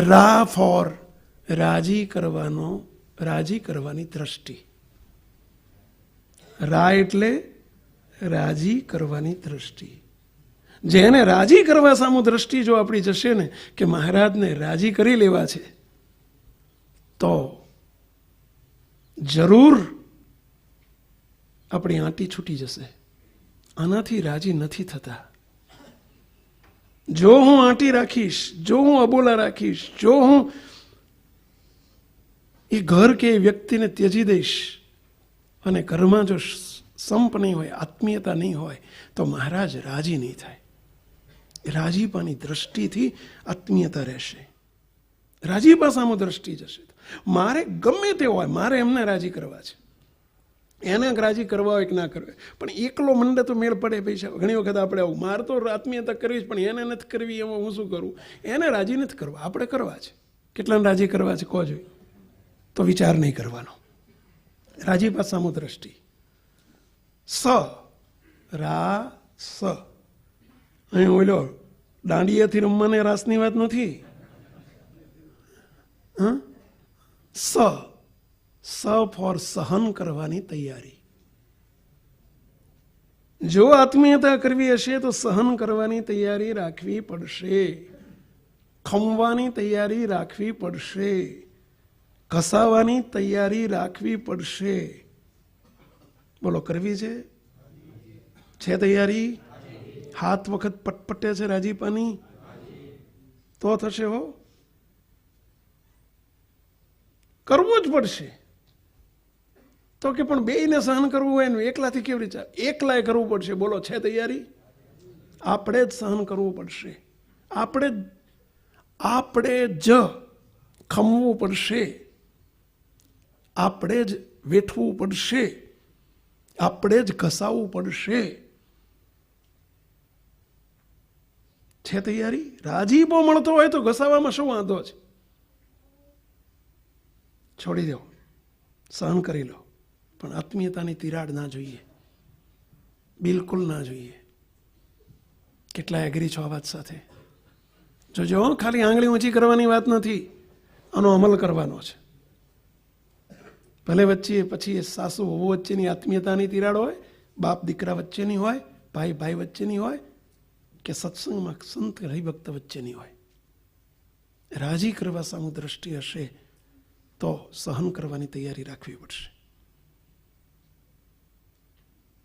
રા ફોર, રાજી કરવાનો, રાજી કરવાની દ્રષ્ટિ. રા એટલે રાજી કરવાની દ્રષ્ટિ. જેને રાજી કરવા સામુ દ્રષ્ટિ જો આપણી જશે ને, કે મહારાજને રાજી કરી લેવા છે, તો જરૂર આપણી આંટી છૂટી જશે. આનાથી રાજી નથી થતા. જો હું આંટી રાખીશ, જો હું અબોલા રાખીશ, જો હું એ ઘર કે એ વ્યક્તિને ત્યજી દઈશ અને ઘરમાં જો સંપ નહીં હોય, આત્મીયતા નહીં હોય, તો મહારાજ રાજી નહીં થાય. રાજીપાની દ્રષ્ટિથી આત્મીયતા રહેશે. રાજીપા સામો દ્રષ્ટિ જશે. મારે ગમે તે હોય, મારે એમને રાજી કરવા છે. એને રાજી કરવા હોય કે ના કરવે પણ એકલો મંડે તો મેળ પડે પૈસા. ઘણી વખત આપણે આવું, મારે તો આત્મીયતા કરવી પણ એને નથી કરવી, એમાં હું શું કરું? એને રાજી નથી કરવા. આપણે કરવા છે. કેટલાને રાજી કરવા છે? કહો જોઈએ? તો વિચાર નહીં કરવાનો. રાજી પાસામો દ્રષ્ટિ. સ. રા સ અહીં ઓલો, દાંડિયાથી રમવાને રાસની વાત નથી? હા? સ. સ ફોર સહન કરવાની તૈયારી. જો આત્મીયતા કરવી હશે તો સહન કરવાની તૈયારી રાખવી પડશે. ખમવાની તૈયારી રાખવી પડશે. ઘસાવાની તૈયારી રાખવી પડશે. બોલો, કરવી છે? છે તૈયારી? હાથ વખત પટપટે છે રાજીપાની? તો થશે હો. કરવું જ પડશે. તો કે પણ બેયને સહન કરવું હોય ને એકલાથી કેવી રીતે? એકલાય કરવું પડશે. બોલો, છે તૈયારી? આપણે જ સહન કરવું પડશે. આપણે જ આપણે જ ખમવું પડશે. આપણે જ વેઠવું પડશે. આપણે જ ઘસાવવું પડશે. છે તૈયારી? રાજીપો મળતો હોય તો ઘસાવામાં શું વાંધો છે? છોડી દો. સહન કરી લો. પણ આત્મીયતાની તિરાડ ના જોઈએ. બિલકુલ ના જોઈએ. કેટલા એગ્રી છો આ વાત સાથે? જોજો ખાલી આંગળી ઊંચી કરવાની વાત નથી. આનો અમલ કરવાનો છે. ભલે વચ્ચે પછી એ સાસુ વહુ વચ્ચેની આત્મીયતાની તિરાડ હોય, બાપ દીકરા વચ્ચેની હોય, ભાઈ ભાઈ વચ્ચેની હોય, કે સત્સંગમાં સંત હરિભક્ત વચ્ચેની હોય. રાજી કરવા સામુ દ્રષ્ટિ હશે તો સહન કરવાની તૈયારી રાખવી પડશે.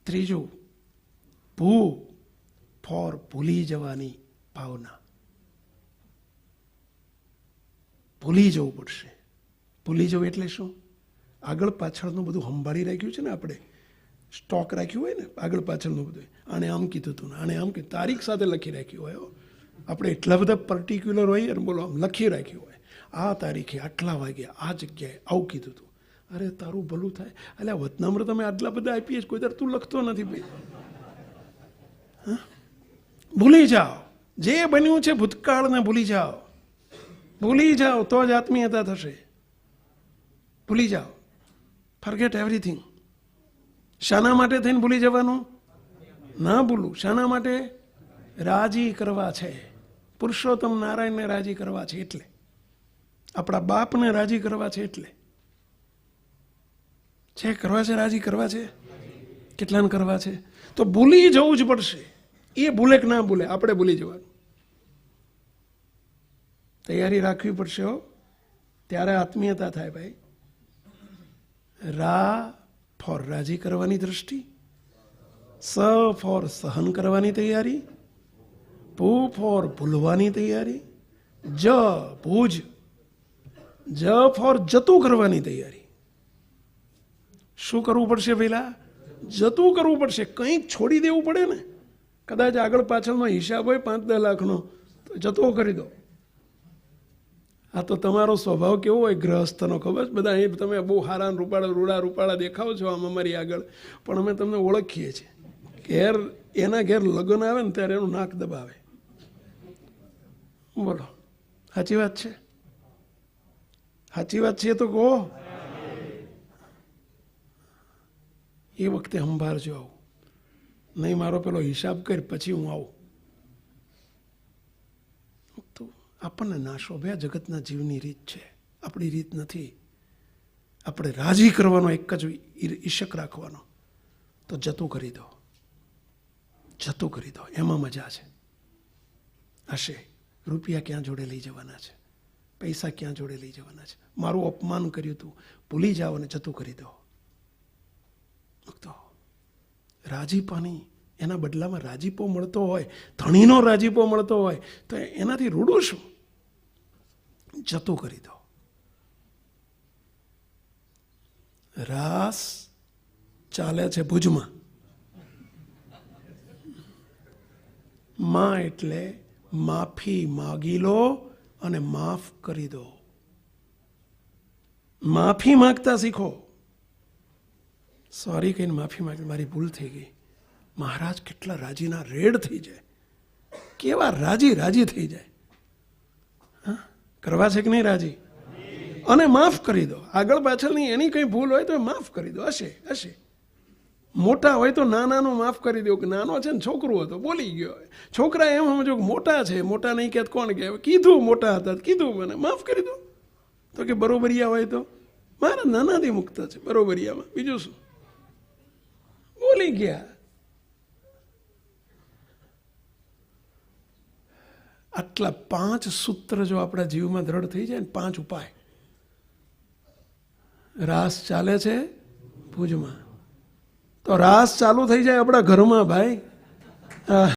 ત્રીજું, ભૂ ફોર ભૂલી જવાની ભાવના. ભૂલી જવું પડશે. ભૂલી જવું એટલે શું? આગળ પાછળનું બધું સંભાળી રાખ્યું છે ને આપણે. સ્ટોક રાખ્યું હોય ને, આગળ પાછળનું બધું. આણે આમ કીધું હતું ને આણે આમ કીધું. તારીખ સાથે લખી રાખ્યું હોય આપણે એટલા બધા પર્ટિક્યુલર હોય અને બોલો, આમ લખી રાખ્યું હોય. આ તારીખે આટલા વાગ્યા આ જગ્યાએ આવું કીધું હતું અરે તારું ભલું થાય. એટલે વતનામૃત તમે આટલા બધા આપીએ છીએ, કોઈ દર તું લખતો નથી ભાઈ? ભૂલી જાઓ. જે બન્યું છે ભૂતકાળને ભૂલી જાઓ. ભૂલી જાઓ તો જ આત્મીયતા થશે. ભૂલી જાઓ. ફરગેટ એવરીથિંગ શાના માટે થઈને ભૂલી જવાનું? ના ભૂલું. શાના માટે રાજી કરવા છે. પુરુષોત્તમ નારાયણને રાજી કરવા છે એટલે. આપણા બાપને રાજી કરવા છે એટલે. છે, કરવા છે, રાજી કરવા છે? કેટલાને કરવા છે? તો ભૂલી જવું જ પડશે. એ ભૂલે કે ના ભૂલે, આપણે ભૂલી જવાનું. તૈયારી રાખવી પડશે હો. ત્યારે આત્મીયતા થાય ભાઈ. રા ફોર રાજી કરવાની દ્રષ્ટિ. સ ફોર સહન કરવાની તૈયારી. ભૂ ફોર ભૂલવાની તૈયારી. જ ભૂજ. જ ફોર જતું કરવાની તૈયારી. શું કરવું પડશે પહેલા જતું કરવું પડશે. કંઈક છોડી દેવું પડે ને. કદાચ આગળ પાછળનો હિસાબ હોય પાંચ દસ લાખનો, તો જતો કરી દો. આ તો તમારો સ્વભાવ કેવો હોય? ગ્રહસ્થનો, ખબર? છે બધા અહીં તમે બહુ હારા રૂપાળા, રૂડા રૂપાળા દેખાવ છો આમ અમારી આગળ. પણ અમે તમને ઓળખીએ છીએ. ઘેર, એના ઘેર લગ્ન આવે ને ત્યારે એનું નાક દબાવે. બોલો. સાચી વાત છે? સાચી વાત છે તો કહો. એ વખતે સંભાળજો આવું. નહીં મારો પેલો હિસાબ કર, પછી હું આવું. તો આપણને ના શોભે, આ જગતના જીવની રીત છે. આપણી રીત નથી. આપણે રાજી કરવાનો એક જ ઈશક રાખવાનો. તો જતું કરી દો. જતું કરી દો. એમાં મજા છે. હશે. રૂપિયા ક્યાં જોડે લઈ જવાના છે? પૈસા ક્યાં જોડે લઈ જવાના છે? મારું અપમાન કર્યું તું. ભૂલી જાઓ અને જતું કરી દો. તો રાજીપાની, એના બદલામાં રાજીપો મળતો હોય, ધણીનો રાજીપો મળતો હોય, તો એનાથી રૂડું શું? જતું કરી દો. રાસ ચાલે છે ભુજમાં. માં એટલે માફી માગી લો અને માફ કરી દો. માફી માગતા શીખો. સોરી કહીને માફી માંગી, મારી ભૂલ થઈ ગઈ. મહારાજ કેટલા રાજીના, રેડ થઈ જાય. કેવા રાજી રાજી થઈ જાય. હા? કરવા છે કે નહીં રાજી? અને માફ કરી દો. આગળ પાછળની એની કંઈ ભૂલ હોય તો માફ કરી દો. હશે હશે. મોટા હોય તો નાનાનું માફ કરી દો. કે નાનો છે ને છોકરો હતો, બોલી ગયો. છોકરા એમ સમજો કે મોટા છે. મોટા નહીં કહેત કોણ કહેવાય કીધું મોટા હતા, કીધું મને. માફ કરી દો. તો કે બરોબરિયા હોય તો? મારા નાનાથી મુક્ત છે બરોબરિયામાં. બીજું શું? બોલી ગયા. આટલા પાંચ સૂત્ર જો આપણા જીવમાં દ્રઢ થઈ જાય ને, પાંચ ઉપાય. રાસ ચાલે છે ભુજમાં. તો રાસ ચાલુ થઈ જાય આપણા ઘરમાં, ભાઈ.